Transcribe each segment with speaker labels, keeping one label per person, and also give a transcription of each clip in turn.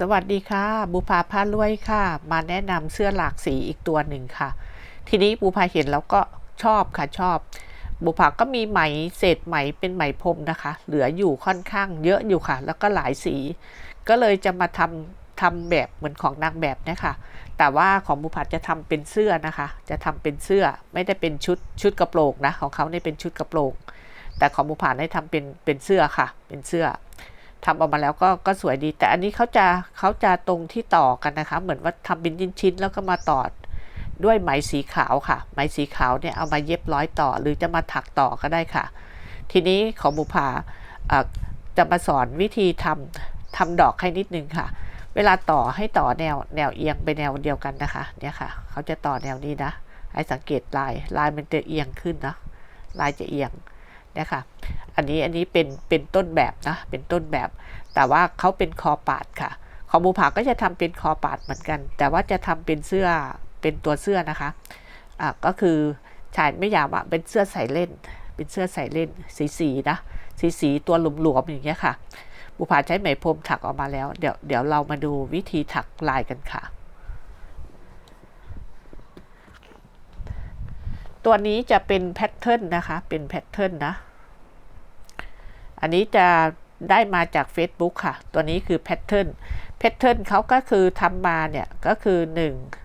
Speaker 1: สวัสดีค่ะ บุพาพารวยค่ะ มาแนะนำเสื้อหลากสีอีกตัวหนึ่งค่ะ ทีนี้บุพาเห็นแล้วก็ชอบค่ะชอบ บุพาก็มีไหมเศษไหมเป็นไหมพรมนะคะ เหลืออยู่ค่อนข้างเยอะอยู่ค่ะ แล้วก็หลายสี ก็เลยจะมาทำทำแบบเหมือนของนางแบบเนะคะแต่ว่าของบุพาจะทำเป็นเสื้อนะคะ จะทำเป็นเสื้อไม่ได้เป็นชุดชุดกระโปรงนะของเขาเนี่ยเป็นชุดกระโปรงแต่ของบุพาได้ทำเป็นเป็นเสื้อค่ะ เป็นเสื้อ ทำออกมาแล้วก็ก็สวยดี แต่อันนี้เขาจะเขาจะตรงที่ต่อกันนะคะ เหมือนว่าทำเป็นชิ้นๆแล้วก็มาต่อด้วยไหมสีขาวค่ะ ไหมสีขาวเนี่ยเอามาเย็บร้อยต่อ หรือจะมาถักต่อก็ได้ค่ะ ทีนี้ของบุพาะจะมาสอนวิธีทำทำดอกให้นิดนึงค่ะ เวลาต่อให้ต่อแนวแนวเอียงไปแนวเดียวกันนะคะ เนี่ยค่ะ เขาจะต่อแนวนี้นะ ให้สังเกตลายลายมันจะเอียงขึ้นนะ ลายจะเอียง นี่ยค่ะอันนี้อันนี้เป็นเป็นต้นแบบนะเป็นต้นแบบ แต่ว่าเขาเป็นคอปาดค่ะของบูผาก็จะทำเป็นคอปาดเหมือนกัน แต่ว่าจะทำเป็นเสื้อเป็นตัวเสื้อนะคะอะก็คือชายไม่ยาวอะเป็นเสื้อใส่เล่น เป็นเสื้อใส่เล่นสีสีนะสีสีตัวหลวมๆอย่างเงี้ยค่ะ บุผาใช้ไหมพรมถักออกมาแล้ว เดี๋ยวเดี๋ยวเรามาดูวิธีถักลายกันค่ะ ตัวนี้จะเป็นแพทเทิร์นนะคะ เป็นแพทเทิร์นนะ อันนี้จะได้มาจาก Facebook ค่ะ ตัวนี้คือแพทเทิร์น แพทเทิร์นเขาก็คือทำมาเนี่ย ก็คือ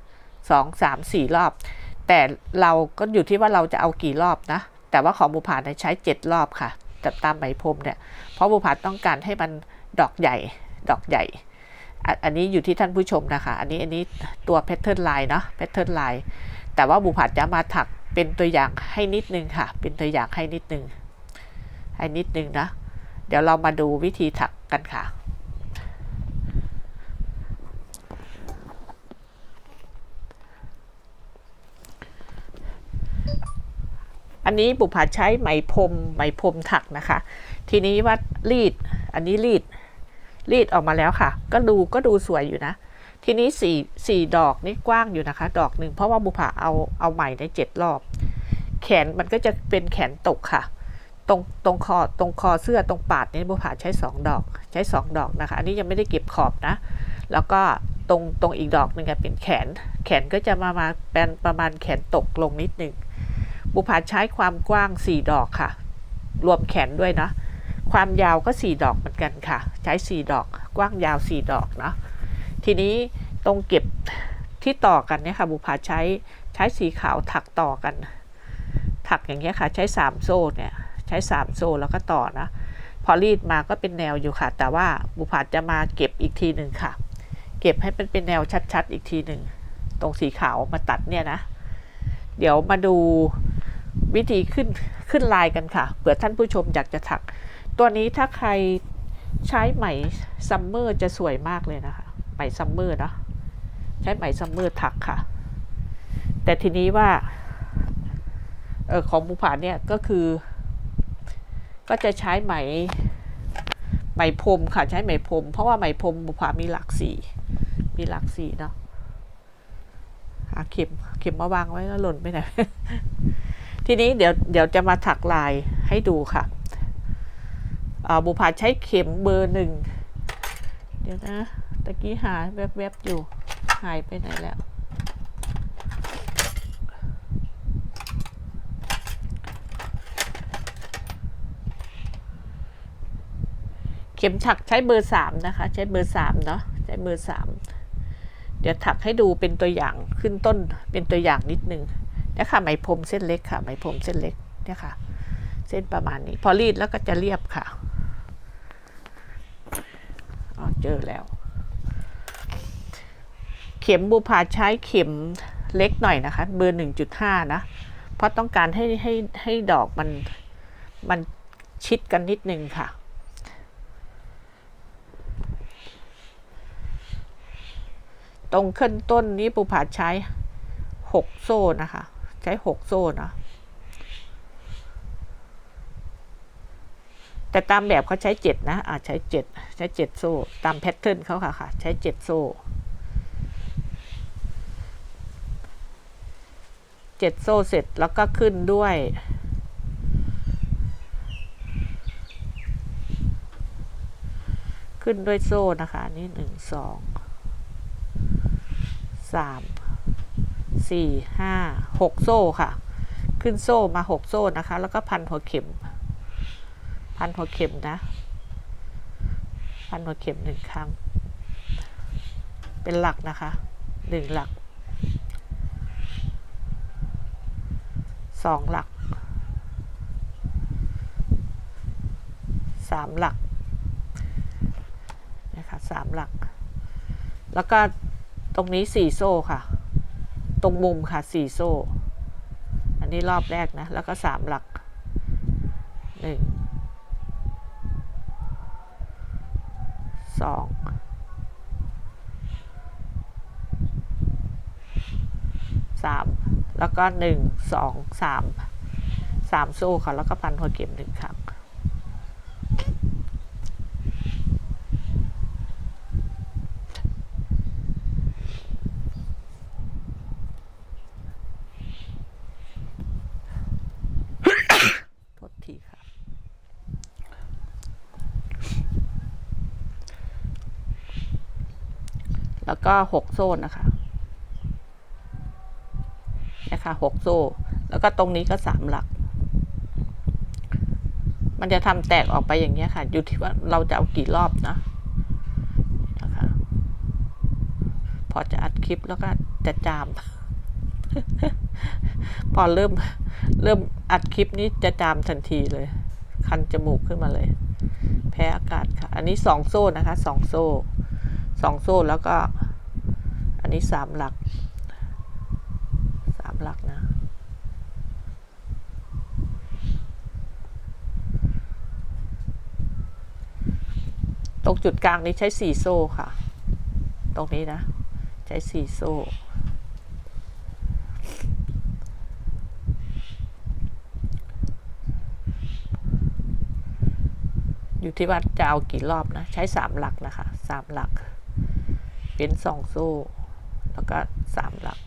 Speaker 1: 1 2 3 4 รอบ แต่เราก็อยู่ที่ว่าเราจะเอากี่รอบนะ แต่ว่าของบุผาใช้ 7 รอบค่ะแต่ตามไหมพรมเนี่ย เพราะบุผาต้องการให้มันดอกใหญ่ ดอกใหญ่ อันนี้อยู่ที่ท่านผู้ชมนะคะ อันนี้อันนี้ตัวแพทเทิร์นไลน์เนาะ แพทเทิร์นไลน์ แต่ว่าบุผาจะมาถัก เป็นตัวอย่างให้นิดนึงค่ะ เป็นตัวอย่างให้นิดนึง ให้นิดนึงนะ เดี๋ยวเรามาดูวิธีถักกันค่ะ อันนี้บุผาใช้ไหมพรมไหมพรมถักนะคะ ทีนี้ว่ารีด อันนี้รีด รีดออกมาแล้วค่ะ ก็ดูก็ดูสวยอยู่นะ ทีนี้สี่สี่ดอกนี่กว้างอยู่นะคะ ดอกหนึ่งเพราะว่าบุผาเอาเอาไหมในเจ็ดรอบ แขนมันก็จะเป็นแขนตกค่ะ ตรงตรงคอตรงคอเสื้อตรงปาดนี่บุผาใช้สองดอก ใช้สองดอกนะคะ อันนี้ยังไม่ได้เก็บขอบนะ แล้วก็ตรงตรงอีกดอกหนึ่งอะเป็นแขน แขนก็จะมามาเป็นประมาณแขนตกลงนิดหนึ่งบุผาใช้ความกว้างสี่ดอกค่ะ รวมแขนด้วยนะ ความยาวก็สี่ดอกเหมือนกันค่ะ ใช้สี่ดอก กว้างยาวสี่ดอกเนาะ ทีนี้ตรงเก็บที่ต่อกันเนี่ยค่ะบุผาใช้ใช้สีขาวถักต่อกัน ถักอย่างเงี้ยค่ะ ใช้สามโซ่เนี่ยใช้สามโซ่แล้วก็ต่อนะ พอรีดมาก็เป็นแนวอยู่ค่ะ แต่ว่าบุผาจะมาเก็บอีกทีหนึ่งค่ะ เก็บให้มันเป็นแนวชัดๆ อีกทีหนึ่งตรงสีขาวมาตัดเนี่ยนะ เดี๋ยวมาดูวิธีขึ้นขึ้นลายกันค่ะเผื่อท่านผู้ชมอยากจะถัก ตัวนี้ถ้าใครใช้ไหมซัมเมอร์จะสวยมากเลยนะคะ ไหมซัมเมอร์เนาะใช้ไหมซัมเมอร์ถักค่ะ แต่ทีนี้ว่าออของบุผาเนี่ยก็คือ ก็จะใช้ไหมไหมพรมค่ะใช้ไหมพรมเพราะว่าไหมพรมบุผามีหลากสีมีหลากสีเนาะหาเข็มเข็มมาวางไว้แล้วหล่นไปไหนทีนี้เดี๋ยวเดี๋ยวจะมาถักลายให้ดูค่ะบุผาใช้เข็มเบอร์หนึ่ง เดี๋ยวนะ ตะกี้หาแวบๆอยู่ หายไปไหนแล้ว เข็มถักใช้เบอร์สามนะคะ ใช้เบอร์สามเนาะใช้เบอร์สามเดี๋ยวถักให้ดูเป็นตัวอย่างขึ้นต้นเป็นตัวอย่างนิดนึงเนี่ยค่ะไหมพรมเส้นเล็กค่ะไหมพรมเส้นเล็กเนี่ยค่ะ เส้นประมาณนี้ พอรีดแล้วก็จะเรียบค่ะอ๋อเจอแล้ว เข็มบูพาใช้เข็มเล็กหน่อยนะคะ เบอร์หนึ่งจุดห้านะ เพราะต้องการให้ให้ให้ดอกมันมันชิดกันนิดนึงค่ะ ตรงขึ้นต้นนี้ปูผาใช้หกโซ่นะคะ ใช้หกโซ่นะแต่ตามแบบเขาใช้เจ็ดนะอ่าใช้เจ็ดใช้เจ็ดโซ่ ตามแพทเทิร์นเขาค่ะค่ะ ใช้เจ็ดโซ่ เจ็ดโซ่เสร็จแล้วก็ขึ้นด้วยขึ้นด้วยโซ่นะคะนี่หนึ่งสองสามสี่ห้าหกโซ่ค่ะ ขึ้นโซ่มาหกโซ่นะคะ แล้วก็พันหัวเข็ม พันหัวเข็มนะ พันหัวเข็มหนึ่งครั้ง เป็นหลักนะคะหนึ่งหลัก สองหลักสามหลักนะคะสามหลัก แล้วก็ตรงนี้สี่โซ่ค่ะ ตรงมุมค่ะสี่โซ่ อันนี้รอบแรกนะ แล้วก็สามหลักหนึ่งสองสาม แล้วก็หนึ่งสองสามสามโซ่ค่ะแล้วก็พันหัวเข็มหนึ่งครั้งโทษทีค่ะแล้วก็หกโซ่นะคะ ค่ะหกโซ่ แล้วก็ตรงนี้ก็สามหลัก มันจะทำแตกออกไปอย่างเงี้ค่ะ อยู่ที่ว่าเราจะเอากี่รอบนะนะคะ พอจะอัดคลิปแล้วก็จะจาม พอเริ่มเริ่มอัดคลิปนี้จะจามทันทีเลย คันจมูกขึ้นมาเลย แพ้อากาศค่ะ อันนี้สองโซ่นะคะสองโซ่สองโซ่แล้วก็ อันนี้สามหลักสามหลักนะ ต รงจุดกลางนี้ใช้สี่โซ่ค่ะ ตรงนี้นะ ใช้สี่โซ่อยู่ที่ว่าจะเอากี่รอบนะ ใช้สามหลักนะคะสามหลัก เป็นสองโซ่ แล้วก็สามหลัก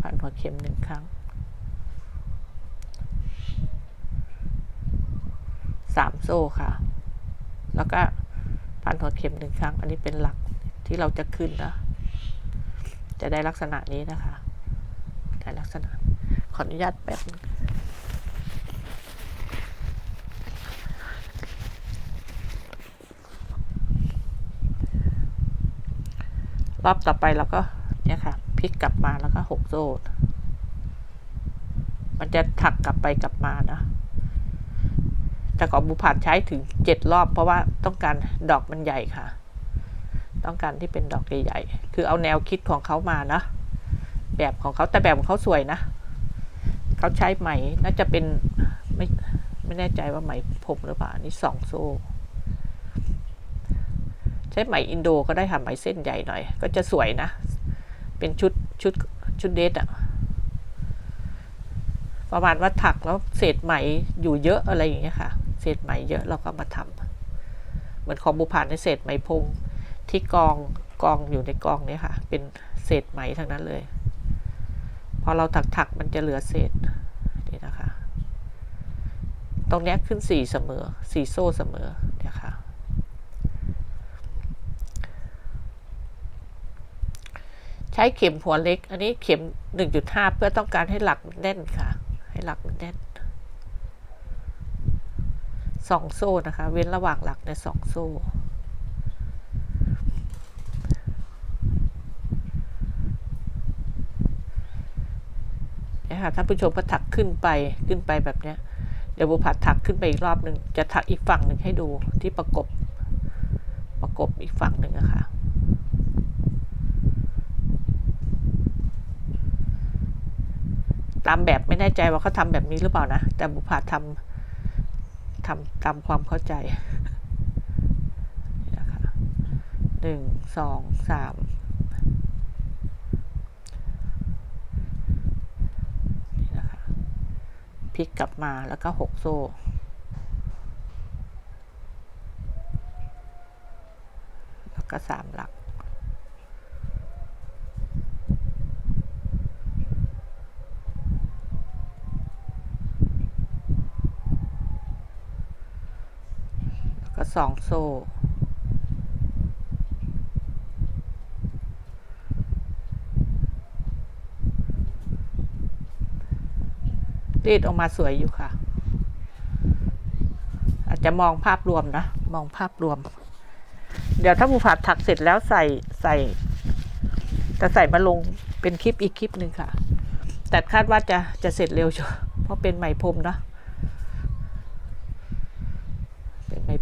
Speaker 1: ผ่านหัวเข็มหนึ่งครั้ง สามโซ่ค่ะ แล้วก็พันหัวเข็มหนึ่งครั้ง อันนี้เป็นหลักที่เราจะขึ้นนะ จะได้ลักษณะนี้นะคะได้ลักษณะ ขออนุญาตแป๊บรอบต่อไปเราก็เนี่ยค่ะพลิกกลับมาแล้วก็หกโซ่มันจะถักกลับไปกลับมานะ แต่ของบุผ่านใช้ถึงเจ็ดรอบ เพราะว่าต้องการดอกมันใหญ่ค่ะ ต้องการที่เป็นดอกใหญ่ๆคือเอาแนวคิดของเขามานะ แบบของเขาแต่แบบของเขาสวยนะเขาใช้ไหมน่าจะเป็นไม่ไม่แน่ใจว่าไหมผมหรือเปล่านนี้สองโซ่ใช้ไหมอินโดก็ได้ค่ะไหมเส้นใหญ่หน่อย ก็จะสวยนะ เป็นชุดชุดชุดเดทอะประมาณว่าถักแล้วเศษไหมอยู่เยอะอะไรอย่างเงี้ยค่ะ ศษไหมเยอะเราก็มาทำเหมือนของบุผ่านในเศษไหมพงที่กองกองอยู่ในกองเนี้ยค่ะ เป็นเศษไหมทั้งนั้นเลย พอเราถักถักมันจะเหลือเศษนี่นะคะ ตรงนี้ขึ้นสี่เสมอสี่โซ่เสมอเนี่ยค่ะใช้เข็มหัวเล็ก อันนี้เข็ม 1.5 เพื่อต้องการให้หลักมันแน่นค่ะ ให้หลักมันแน่น สองโซ่นะคะ เว้นระหว่างหลักในสองโซ่เนี่ยค่ะท่านผู้ชมก็ถักขึ้นไปขึ้นไปแบบเนี้ย เดี๋ยวบุผัดถักขึ้นไปอีกรอบหนึ่งจะถักอีกฝั่งหนึ่งให้ดูที่ประกบ ประกบอีกฝั่งหนึ่งอะคะตามแบบไม่แน่ใจว่าเขาทำแบบนี้หรือเปล่านะ แต่บุพาทำ ทำตามความเข้าใจนี่นะคะหนึ่งสองสามนี่นะคะพลิกกลับมาแล้วก็หกโซ่แล้วก็สามหลัก สองโซ่ รีดออกมาสวยอยู่ค่ะ อาจจะมองภาพรวมนะ มองภาพรวม เดี๋ยวถ้าบูผัดถักเสร็จแล้วใส่ใส่จะใส่มาลงเป็นคลิปอีกคลิปหนึ่งค่ะ แต่คาดว่าจะจะเสร็จเร็วชัวเพราะเป็นไหมพรมเนอะ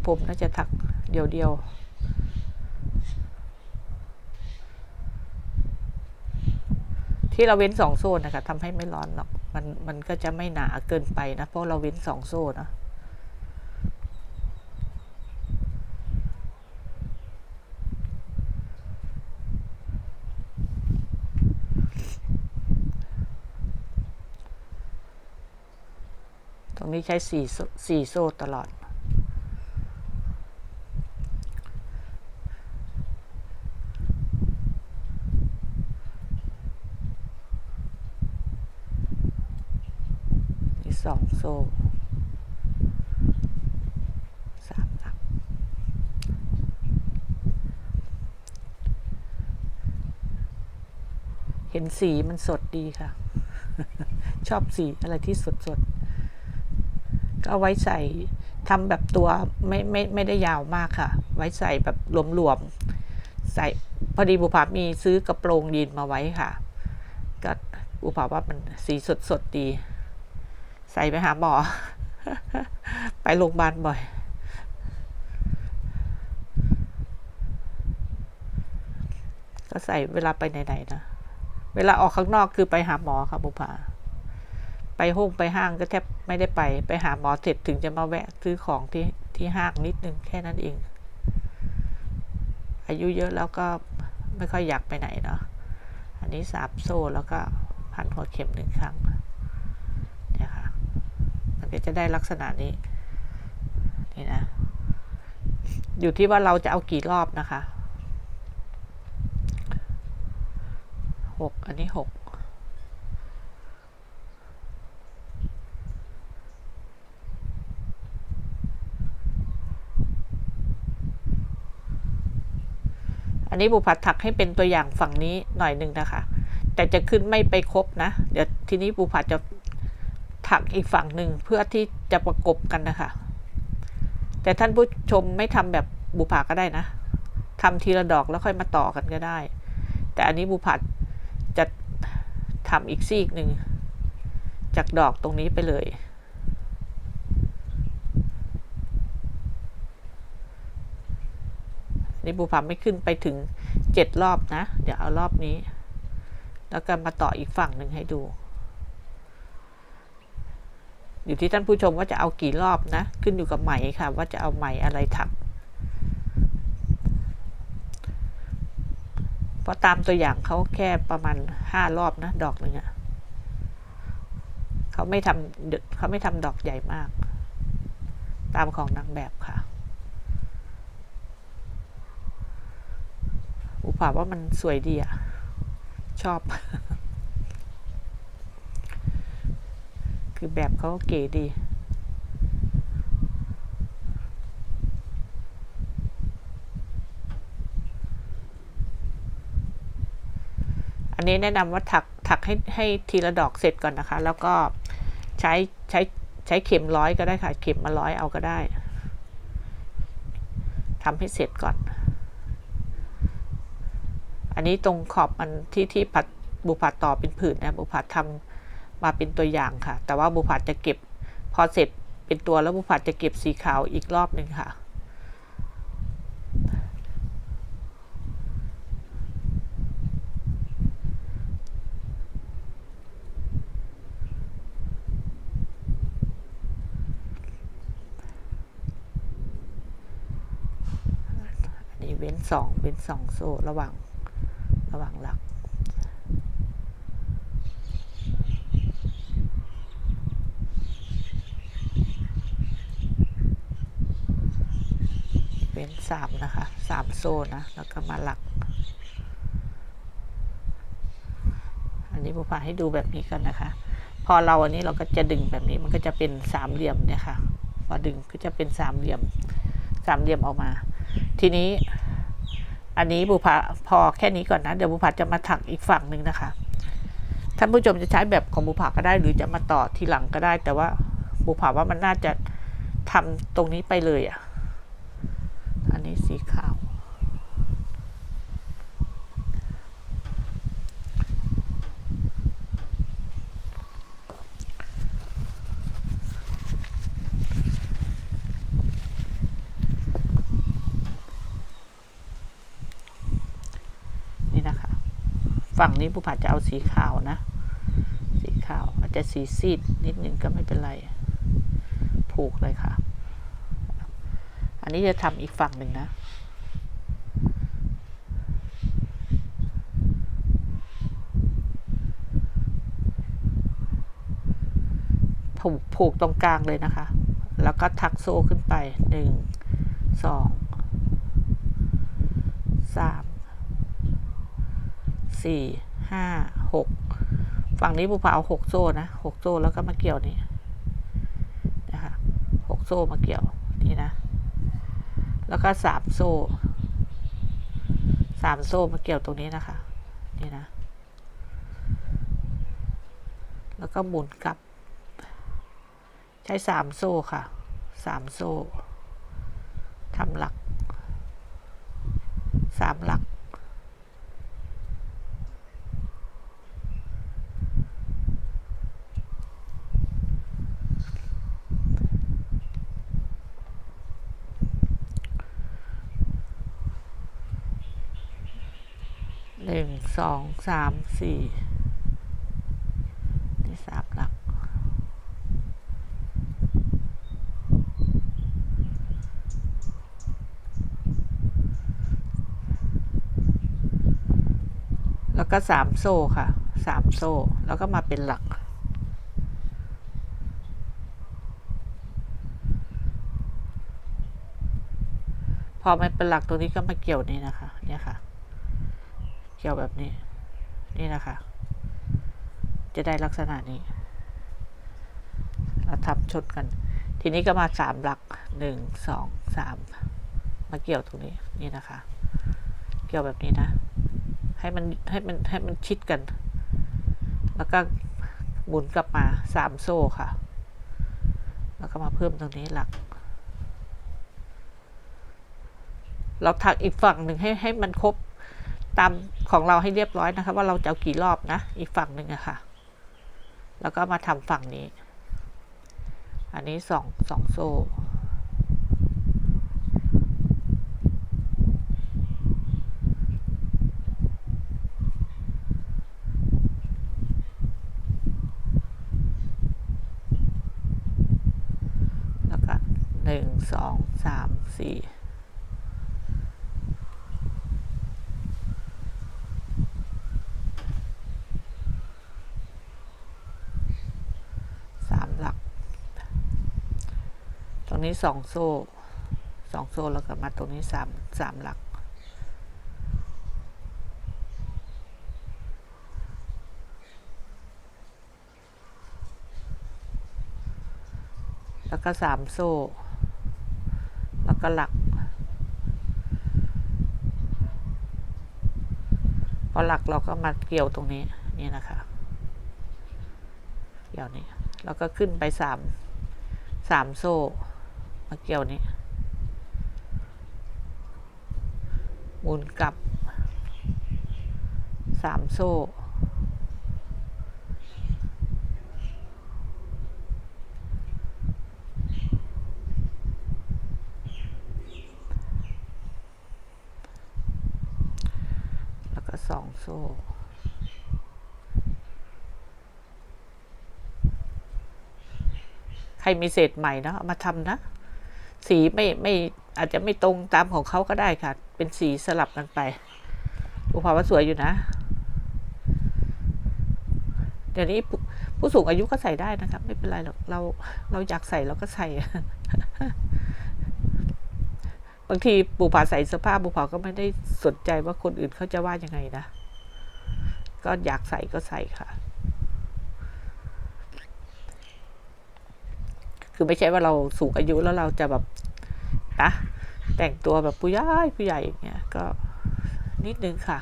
Speaker 1: เป็นไหมน่าจะถักเดียวเดียวๆที่เราเว้นสองโซ่นะคะทำให้ไม่ร้อนหรอกมันมันก็จะไม่หนาเกินไปนะเพราะเราเว้นสองโซ่เนะตรงนี้ใช้สี่สี่โซ่ตลอด นี่สองโซ่สามหลัก เห็นสีมันสดดีค่ะ ชอบสีอะไรที่สดสดๆก็เอาไว้ใส่ทำแบบตัวไม่ไม่ไม่ได้ยาวมากค่ะ ไว้ใส่แบบหลวมๆ ใส่พอดีบุภามีซื้อกระโปรงยีนมาไว้ค่ะ ก็บุภาว่ามันสีสดสดๆดี ใส่ไปหาหมอ ไปโรงพยาบาลบ่อย ก็ใส่เวลาไปไหนๆนะ เวลาออกข้างนอกคือไปหาหมอค่ะบุภาไปห้องไปห้างก็แทบไม่ได้ไป ไปหาหมอเสร็จถึงจะมาแวะซื้อของที่ที่ห้างนิดนึงแค่นั้นเอง อายุเยอะแล้วก็ไม่ค่อยอยากไปไหนเนาะ อันนี้สามโซ่แล้วก็พันหัวเข็มหนึ่งครั้ง ก็จะได้ลักษณะนี้ นี่นะ อยู่ที่ว่าเราจะเอากี่รอบนะคะหกอันนี้หกอันนี้บุพัดถักให้เป็นตัวอย่างฝั่งนี้หน่อยหนึ่งนะคะ แต่จะขึ้นไม่ไปครบนะ เดี๋ยวทีนี้บุพัดจะ ถักอีกฝั่งหนึ่งเพื่อที่จะประกบกันนะคะ แต่ท่านผู้ชมไม่ทำแบบบุผาก็ได้นะทำทีละดอกแล้วค่อยมาต่อกันก็ได้ แต่อันนี้บุพัดจะทำอีกซีกหนึ่งจากดอกตรงนี้ไปเลยนี่บูพัมไม่ขึ้นไปถึงเจ็ดรอบนะ เดี๋ยวเอารอบนี้ แล้วก็มาต่ออีกฝั่งหนึ่งให้ดู อยู่ที่ท่านผู้ชมว่าจะเอากี่รอบนะ ขึ้นอยู่กับไหมค่ะ ว่าจะเอาไหมอะไรถักเพราะตามตัวอย่างเขาแค่ประมาณห้ารอบนะ ดอกหนึ่งอะเขาไม่ทำเขาไม่ทำดอกใหญ่มาก ตามของนางแบบค่ะอุปาว่ามันสวยดีอะชอบ คือแบบเขาเก๋ดี อันนี้แนะนำว่าถักถักให้ให้ทีละดอกเสร็จก่อนนะคะ แล้วก็ใช้ใช้ใช้เข็มร้อยก็ได้ค่ะ เข็มมาร้อยเอาก็ได้ทำให้เสร็จก่อน อันนี้ตรงขอบมันที่ที่ผัดบุผัดต่อเป็นผืนนะบุผัดทำ มาเป็นตัวอย่างค่ะ แต่ว่าบุผัดจะเก็บพอเสร็จเป็นตัวแล้วบุผัดจะเก็บสีขาวอีกรอบหนึ่งค่ะอันนี้เว้นสองเว้นสองโซ่ระหว่างระหว่างหลัก้นสามนะคะสามโซ่นะ แล้วก็มาหลัก อันนี้บุพาให้ดูแบบนี้กันนะคะ พอเราอันนี้เราก็จะดึงแบบนี้มันก็จะเป็นสามเหลี่ยมเนี่ยค่ะ พอดึงก็จะเป็นสามเหลี่ยมสามเหลี่ยมออกมา ทีนี้ อันนี้บุพาพอแค่นี้ก่อนนะ เดี๋ยวบุพาจะมาถักอีกฝั่งหนึ่งนะคะ ท่านผู้ชมจะใช้แบบของบุพาก็ได้ หรือจะมาต่อทีหลังก็ได้ แต่ว่าบุพาว่ามันน่าจะทำตรงนี้ไปเลยอะ นี้สีขาว นี่นะคะ ฝั่งนี้ผู้ผัดจะเอาสีขาวนะ สีขาวอาจจะสีซีดนิดนึงก็ไม่เป็นไร ผูกเลยค่ะ อันนี้จะทำอีกฝั่งหนึ่งนะ ผูกผูกตรงกลางเลยนะคะ แล้วก็ทักโซ่ขึ้นไปหนึ่งสองสามสี่ห้าหกฝั่งนี้บุพาเอาหกโซ่นะหกโซ่แล้วก็มาเกี่ยวนี่นะคะหกโซ่มาเกี่ยวนี่นะ แล้วก็สามโซ่สามโซ่มาเกี่ยวตรงนี้นะคะ นี่นะ แล้วก็หมุนกลับ ใช้สามโซ่ค่ะสามโซ่ทำหลัก สามหลัก หนึ่ง สามสี่นี่สามหลัก แล้วก็สามโซ่ค่ะสามโซ่ แล้วก็มาเป็นหลักพอมันเป็นหลักตรงนี้ก็มาเกี่ยวนี่นะคะ เนี่ยค่ะ เกี่ยวแบบนี้ นี่นะคะ จะได้ลักษณะนี้เราทับชนกัน ทีนี้ก็มาสามหลักหนึ่งสองสามมาเกี่ยวตรงนี้นี่นะคะ เกี่ยวแบบนี้นะ ให้มันให้มันให้มันชิดกัน แล้วก็หมุนกลับมาสามโซ่ค่ะ แล้วก็มาเพิ่มตรงนี้หลัก เราถักอีกฝั่งหนึ่งให้ให้มันครบ ตามของเราให้เรียบร้อยนะคะ ว่าเราจะเอากี่รอบนะ อีกฝั่งหนึ่งอะค่ะ แล้วก็มาทำฝั่งนี้ อันนี้สองสองโซ่แล้วก็หนึ่งสองสามสี่ามหลัก ตรงนี้ สองโซ่สองโซ่แล้วก็มาตรงนี้สามสามหลัก แล้วก็สามโซ่ แล้วก็หลักพอหลักเราก็มาเกี่ยวตรงนี้นี่นะคะเกี่ยวนี้แล้วก็ขึ้นไปสามสามโซ่ มาเกี่ยวนี้หมุนกลับสามโซ่แล้วก็สองโซ่ใครมีเศษใหม่นะมาทำนะ สีไม่ไม่อาจจะไม่ตรงตามของเขาก็ได้ค่ะ เป็นสีสลับกันไปอุภาว่าสวยอยู่นะ เดี๋ยวนี้ผู้ผู้สูงอายุก็ใส่ได้นะครับ ไม่เป็นไรหรอกเราเราอยากใส่เราก็ใส่ บางทีปู่ผาใส่เสื้อผ้าปู่ผาก็ไม่ได้สนใจว่าคนอื่นเขาจะว่ายังไงนะ ก็อยากใส่ก็ใส่ค่ะ คือไม่ใช่ว่าเราสูงอายุแล้วเราจะแบบนะแต่งตัวแบบผู้ใหญ่ผู้ใหญ่อย่างเงี้ยก็นิดนึงค่ะ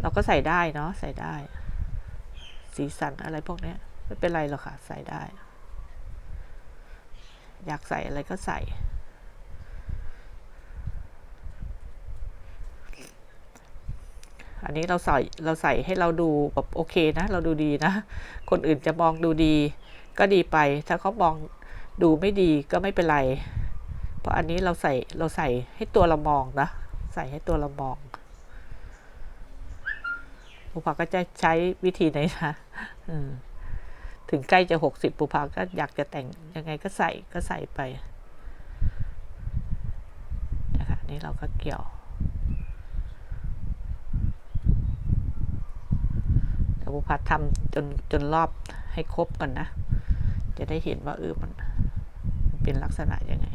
Speaker 1: เราก็ใส่ได้เนาะใส่ได้ สีสันอะไรพวกเนี้ยไม่เป็นไรหรอกค่ะ ใส่ได้ อยากใส่อะไรก็ใส่ อันนี้เราใส่เราใส่ให้เราดูแบบโอเคนะ เราดูดีนะ คนอื่นจะมองดูดี ก็ดีไป ถ้าเขามองดูไม่ดีก็ไม่เป็นไร เพราะอันนี้เราใส่เราใส่ให้ตัวเรามองนะ ใส่ให้ตัวเรามองปุภาก็จะใช้วิธีไหนนะอืมถึงใกล้จะหกสิบปุภาก็อยากจะแต่งยังไงก็ใส่ก็ใส่ไปนะคะนี่เราก็เกี่ยวแต่บุพัดทำจนจนรอบให้ครบก่อนนะ จะได้เห็นว่าเออมันมันเป็นลักษณะยังไง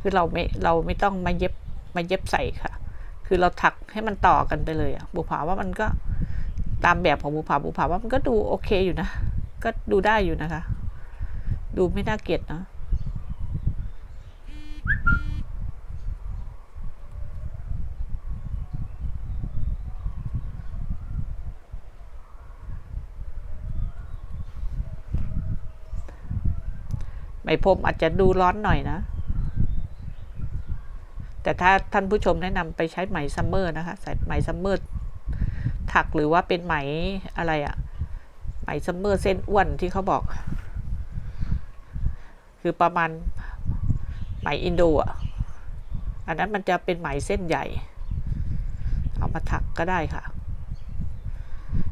Speaker 1: คือเราไม่เราไม่ต้องมาเย็บมาเย็บใส่ค่ะ คือเราถักให้มันต่อกันไปเลยอะบุภาว่ามันก็ตามแบบของบุภาบุภาว่ามันก็ดูโอเคอยู่นะ ก็ดูได้อยู่นะคะ ดูไม่น่าเกลียดเนะไหมพรมอาจจะดูร้อนหน่อยนะ แต่ถ้าท่านผู้ชมแนะนำไปใช้ไหมซัมเมอร์นะคะใส่ไหมซัมเมอร์ถักหรือว่าเป็นไหมอะไรอะไหมซัมเมอร์เส้นอ้วนที่เขาบอก คือประมาณไหมอินโดอะอันนั้นมันจะเป็นไหมเส้นใหญ่ เอามาถักก็ได้ค่ะ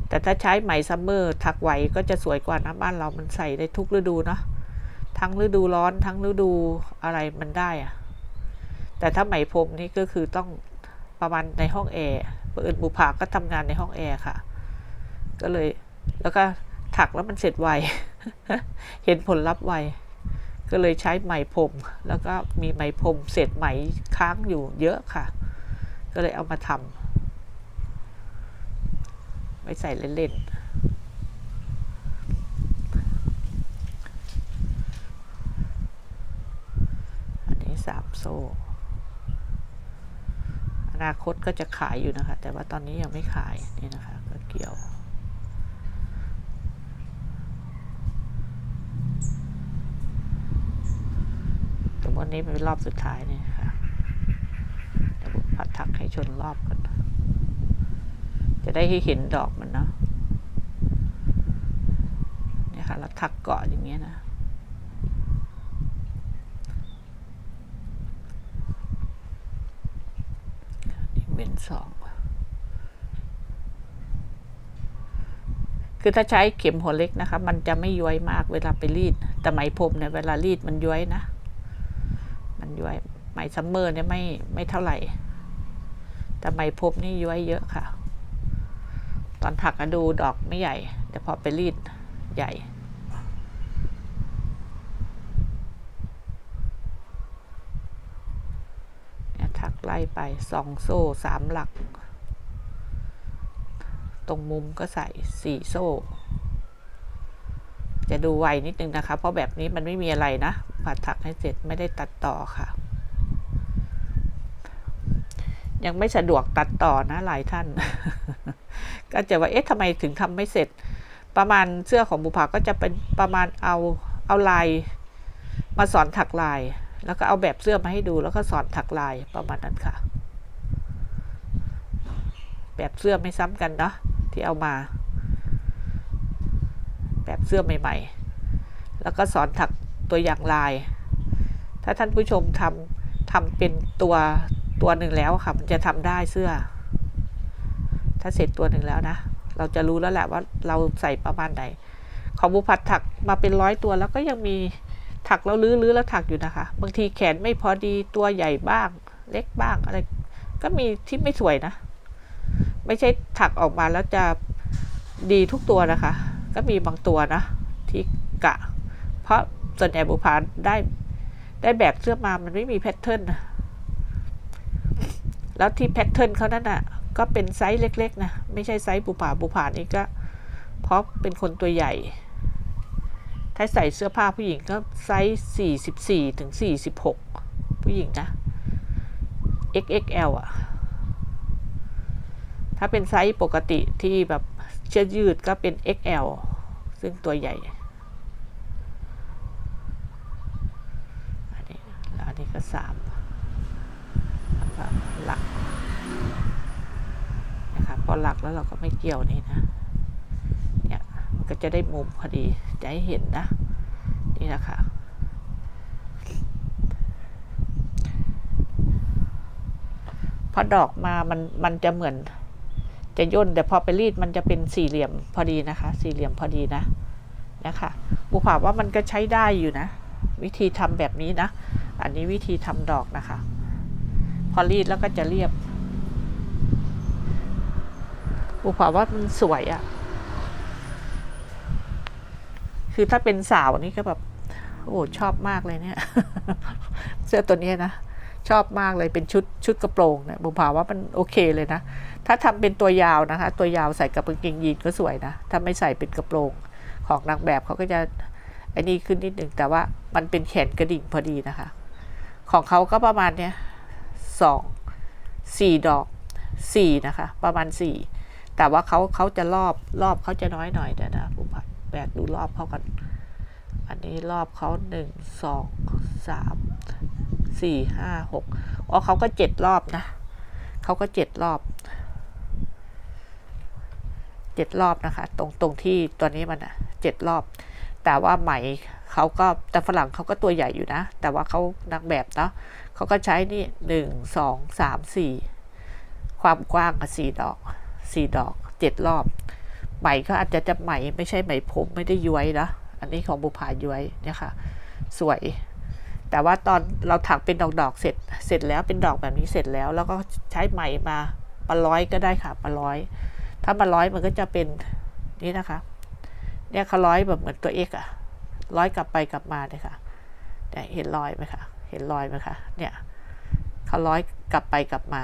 Speaker 1: แต่ถ้าใช้ไหมซัมเมอร์ถักไหวก็จะสวยกว่านะบ้านเรามันใส่ได้ทุกฤดูเนาะทั้งฤดูร้อนทั้งฤดูอะไรมันได้อะ แต่ถ้าไหมพรมนี่ก็คือต้องประมาณในห้องแอร์เปิดบุภาก็ทำงานในห้องแอร์ค่ะ ก็เลย แล้วก็ถักแล้วมันเสร็จไว เห็นผลลัพธ์ไว ก็เลยใช้ไหมพรม แล้วก็มีไหมพรมเศษไหมค้างอยู่เยอะค่ะ ก็เลยเอามาทำไว้ใส่เล่นๆอันนี้สามโซ่ นาคตก็จะขายอยู่นะคะ แต่ว่าตอนนี้ยังไม่ขายนี่นะคะก็เกี่ยว สมมตินี้เป็นรอบสุดท้ายนี่ค่ะเดี๋ยวผมพัดถักให้ชนรอบก่อนจะได้ให้เห็นดอกมันเนาะเนี่ยค่ะเราถักเกาะอย่างเงี้ยนะ นี่ เว้นสองคือถ้าใช้เข็มหัวเล็กนะคะ มันจะไม่ย้วยมากเวลาไปรีด แต่ไหมพรมเนี่ยเวลารีดมันย้วยนะ มันย้วยไหมซัมเมอร์เนี่ยไม่ไม่เท่าไหร่ แต่ไหมพรมนี่ย้วยเยอะค่ะ ตอนถักดูดอกไม่ใหญ่ แต่พอไปรีดใหญ่ เนี่ยถัก ไล่ไปสองโซ่สามหลัก ตรงมุมก็ใส่สี่โซ่ จะดูไวนิดนึงนะคะ เพราะแบบนี้มันไม่มีอะไรนะผัดถักให้เสร็จไม่ได้ตัดต่อค่ะ ยังไม่สะดวกตัดต่อนะหลายท่าน ก็จะว่าเอ๊ะทำไมถึงทำไม่เสร็จ ประมาณเสื้อของบุภาก็จะเป็นประมาณเอาเอาลายมาสอนถักลาย แล้วก็เอาแบบเสื้อมาให้ดูแล้วก็สอนถักลายประมาณนั้นค่ะ แบบเสื้อไม่ซ้ำกันเนาะที่เอามา แบบเสื้อใหม่ ๆ แล้วก็สอนถักตัวอย่างลาย ถ้าท่านผู้ชมทำทำเป็นตัวตัวหนึ่งแล้วค่ะ มันจะทำได้เสื้อ ถ้าเสร็จตัวหนึ่งแล้วนะ เราจะรู้แล้วแหละว่าเราใส่ประมาณไหน ของบุพัดถักมาเป็นร้อยตัวแล้วก็ยังมี ถักแล้วลื้อลื้อแล้วถักอยู่นะคะ บางทีแขนไม่พอดีตัวใหญ่บ้าง เล็กบ้างอะไร ก็มีที่ไม่สวยนะ ไม่ใช่ถักออกมาแล้วจะดีทุกตัวนะคะ ก็มีบางตัวนะ ที่กะ เพราะส่วนใหญ่บุพานได้ได้แบบเสื้อมามันไม่มีแพทเทิร์นนะแล้วที่แพทเทิร์นเขานั่นน่ะ ก็เป็นไซส์เล็ก ๆ นะ ไม่ใช่ไซส์บุผาบุผานี่ก็ เพราะเป็นคนตัวใหญ่ ถ้าใส่เสื้อผ้าผู้หญิงก็ไซส์44ถึง46 ผู้หญิงนะ XXL อะถ้าเป็นไซส์ปกติที่แบบเชือยืดก็เป็น XL ซึ่งตัวใหญ่ อันนี้แล้วอันนี้ก็สามหลัก นะครับพอหลักแล้วเราก็ไม่เกี่ยวนี่นะ ก็จะได้มุมพอดี จะให้เห็นนะ นี่นะคะ พอดอกมามันมันจะเหมือน จะย่นแต่พอไปรีดมันจะเป็นสี่เหลี่ยมพอดีนะคะ สี่เหลี่ยมพอดีนะนะคะบุผาว่ามันก็ใช้ได้อยู่นะ วิธีทำแบบนี้นะ อันนี้วิธีทำดอกนะคะ พอรีดแล้วก็จะเรียบบุผาว่ามันสวยอะ่ะ คือถ้าเป็นสาวนี่ก็แบบโอ้ชอบมากเลยเนี่ย เสื้อตัวนี้นะ ชอบมากเลยเป็นชุดชุดกระโปรงเนี่ยบุพาว่ามันโอเคเลยนะ ถ้าทำเป็นตัวยาวนะคะ ตัวยาวใส่กับกางเกงยีนก็สวยนะ ถ้าไม่ใส่เป็นกระโปรงของนางแบบเขาก็จะไอ้นี่ขึ้นนิดหนึ่งแต่ว่ามันเป็นแขนกระดิ่งพอดีนะคะ ของเขาก็ประมาณเนี้ยสองสี่ดอกสี่นะคะ ประมาณสี่แต่ว่าเขาเขาจะรอบรอบเขาจะน้อยหน่อยเดี๋ยวนะ แบกดูรอบเขากัน อันนี้รอบเขาหนึ่งสองสามสี่ห้าหกอ๋อเขาก็เจ็ดรอบนะเขาก็เจ็ดรอบเจ็ดรอบนะคะ ตรงตรงที่ตัวนี้มันอะเจ็ดรอบ แต่ว่าไหมเขาก็แต่ฝรั่งเขาก็ตัวใหญ่อยู่นะ แต่ว่าเขานักแบบเนาะเขาก็ใช้นี่หนึ่งสองสามสี่ความกว้างกับสี่ดอกสี่ดอกเจ็ดรอบ ไหมก็อาจจะจะไหมไม่ใช่ไหมผมไม่ได้ย้วยนะอันนี้ของบุพาย้วยเนี่ยค่ะ สวย แต่ว่าตอนเราถักเป็นดอกดอกๆเสร็จเสร็จแล้วเป็นดอกแบบนี้เสร็จแล้ว แล้วก็ใช้ไหมมาปะร้อยก็ได้ค่ะปะร้อย ถ้ามาร้อยมันก็จะเป็นนี่นะคะเนี่ยเขาร้อยแบบเหมือนตัวเอกอะร้อยกลับไปกลับมาเลยค่ะเนี่ยเห็นรอยไหมคะเห็นรอยไหมคะเนี่ยเขาร้อยกลับไปกลับมา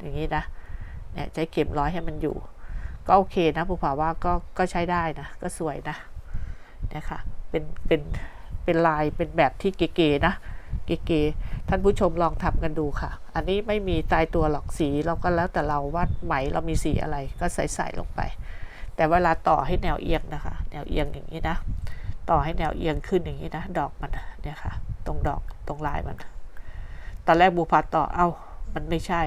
Speaker 1: อย่างนี้นะเนี่ยใช้เข็มร้อยให้มันอยู่ ก็โอเคนะภูผาว่าก็ก็ใช้ได้นะ ก็สวยนะเนี่ยค่ะเป็นเป็นเป็นลายเป็นแบบที่เก๋ๆนะเก๋ๆท่านผู้ชมลองทำกันดูค่ะ อันนี้ไม่มีตายตัวหรอกสีเราก็แล้วแต่เราว่าไหมเรามีสีอะไรก็ใส่ใส่ลงไป แต่เวลาต่อให้แนวเอียงนะคะ แนวเอียงอย่างนี้นะ ต่อให้แนวเอียงขึ้นอย่างนี้นะ ดอกมันเนี่ยค่ะ ตรงดอกตรงลายมัน ตอนแรกบูพาต่อเอ้ามันไม่ใช่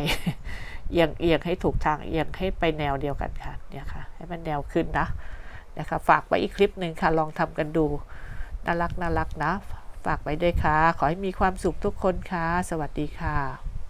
Speaker 1: เอียงเอียงให้ถูกทางเอียงให้ไปแนวเดียวกันค่ะเนี่ยค่ะ ให้มันแนวขึ้นนะนะคะฝากไว้อีกคลิปหนึ่งค่ะ ลองทำกันดูน่ารักน่ารักนะ ฝากไว้ด้วยค่ะ ขอให้มีความสุขทุกคนค่ะ สวัสดีค่ะ